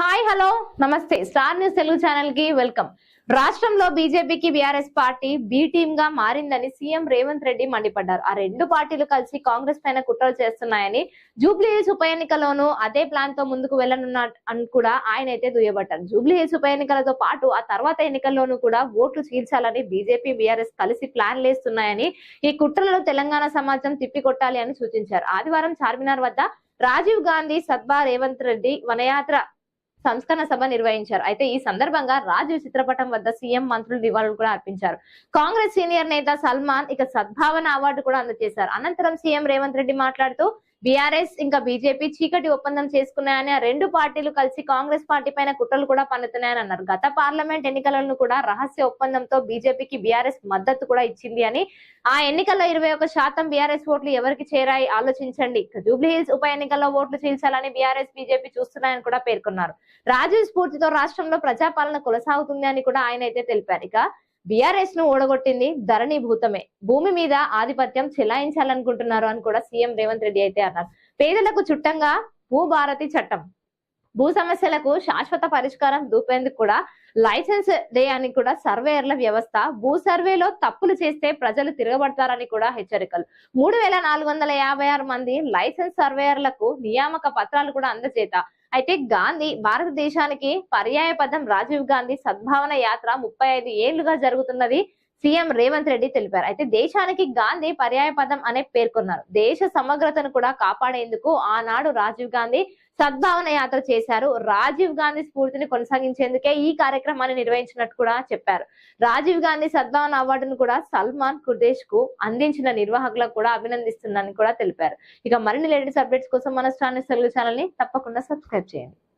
Hi hello. నమస్తే. Star news Telugu ఛానల్కి welcome. రాష్ట్రంలో బీజేపీకి బీఆర్ఎస్ పార్టీ బి టీమ్గా మారిందని సీఎం రేవంత్ రెడ్డి మండిపడ్డారు. ఆ రెండు పార్టీలు కలిసి కాంగ్రెస్ పైన కుట్రలు చేస్తున్నాయని జూబ్లీహిల్స్ ఉప ఎన్నికలోనూ అదే ప్లాన్తో ముందుకు వెళ్ళనున్న అని కూడా ఆయన అయితే దుయ్యబట్టారు. జూబ్లీహిల్స్ ఉప ఎన్నికలతో పాటు ఆ తర్వాత ఎన్నికల్లోనూ కూడా ఓట్లు చీల్చాలని బీజేపీ బీఆర్ఎస్ కలిసి ప్లాన్ లేస్తున్నాయని ఈ కుట్రలను తెలంగాణ సమాజం తిప్పికొట్టాలి అని సూచించారు. ఆదివారం చార్మినార్ వద్ద రాజీవ్ గాంధీ సద్బా రేవంత్ రెడ్డి వనయాత్ర సంస్కరణ సభ నిర్వహించారు. అయితే ఈ సందర్భంగా రాజీవ్ చిత్రపటం వద్ద సీఎం మంత్రులు నివాళులు కూడా అర్పించారు. కాంగ్రెస్ సీనియర్ నేత సల్మాన్ ఇక సద్భావన అవార్డు కూడా అందజేశారు. అనంతరం సీఎం రేవంత్ రెడ్డి మాట్లాడుతూ బీఆర్ఎస్ ఇంకా బీజేపీ చీకటి ఒప్పందం చేసుకున్నాయని ఆ రెండు పార్టీలు కలిసి కాంగ్రెస్ పార్టీ పైన కుట్రలు కూడా పన్నుతున్నాయని అన్నారు. గత పార్లమెంట్ ఎన్నికలను కూడా రహస్య ఒప్పందంతో బీజేపీకి బీఆర్ఎస్ మద్దతు కూడా ఇచ్చింది అని ఆ ఎన్నికల్లో ఇరవై ఒక శాతం బీఆర్ఎస్ ఓట్లు ఎవరికి చేరాయి ఆలోచించండి. జూబ్లీ హిల్స్ ఉప ఎన్నికల్లో ఓట్లు చీల్చాలని బీఆర్ఎస్ బీజేపీ చూస్తున్నాయని కూడా పేర్కొన్నారు. రాజీవ్ స్ఫూర్తితో రాష్ట్రంలో ప్రజాపాలన కొనసాగుతుంది అని కూడా ఆయన అయితే తెలిపారు. ఇక బీఆర్ఎస్ను ఓడగొట్టింది ధరణి భూతమే భూమి మీద ఆధిపత్యం చెలాయించాలనుకుంటున్నారు అని కూడా సీఎం రేవంత్ రెడ్డి అయితే అన్నారు. పేదలకు చుట్టంగా భూభారతి చట్టం. భూ సమస్యలకు శాశ్వత పరిష్కారం దూపేందుకు కూడా లైసెన్స్ డే అని కూడా సర్వేయర్ల వ్యవస్థ భూ సర్వేలో తప్పులు చేస్తే ప్రజలు తిరగబడతారని కూడా హెచ్చరికలు. మూడు వేల నాలుగు వందల యాభై ఆరు మంది లైసెన్స్ సర్వేయర్లకు నియామక పత్రాలు కూడా అందజేత. అయితే గాంధీ భారతదేశానికి పర్యాయ పదం రాజీవ్ గాంధీ సద్భావన యాత్ర ముప్పై ఐదు ఏళ్ళుగా జరుగుతున్నది సీఎం రేవంత్ రెడ్డి తెలిపారు. అయితే దేశానికి గాంధీ పర్యాయ పదం అనే పేర్కొన్నారు. దేశ సమగ్రతను కూడా కాపాడేందుకు ఆనాడు రాజీవ్ గాంధీ సద్భావన యాత్ర చేశారు. రాజీవ్ గాంధీ స్ఫూర్తిని కొనసాగించేందుకే ఈ కార్యక్రమాన్ని నిర్వహించినట్టు కూడా చెప్పారు. రాజీవ్ గాంధీ సద్భావన అవార్డును కూడా సల్మాన్ కుర్దేశ్కు అందించిన నిర్వాహకులకు కూడా అభినందిస్తున్నారని కూడా తెలిపారు. ఇక మరిన్ని లేటెస్ట్ అప్డేట్స్ కోసం మన స్టార్ తెలుగు ఛానల్ని తప్పకుండా సబ్స్క్రైబ్ చేయండి.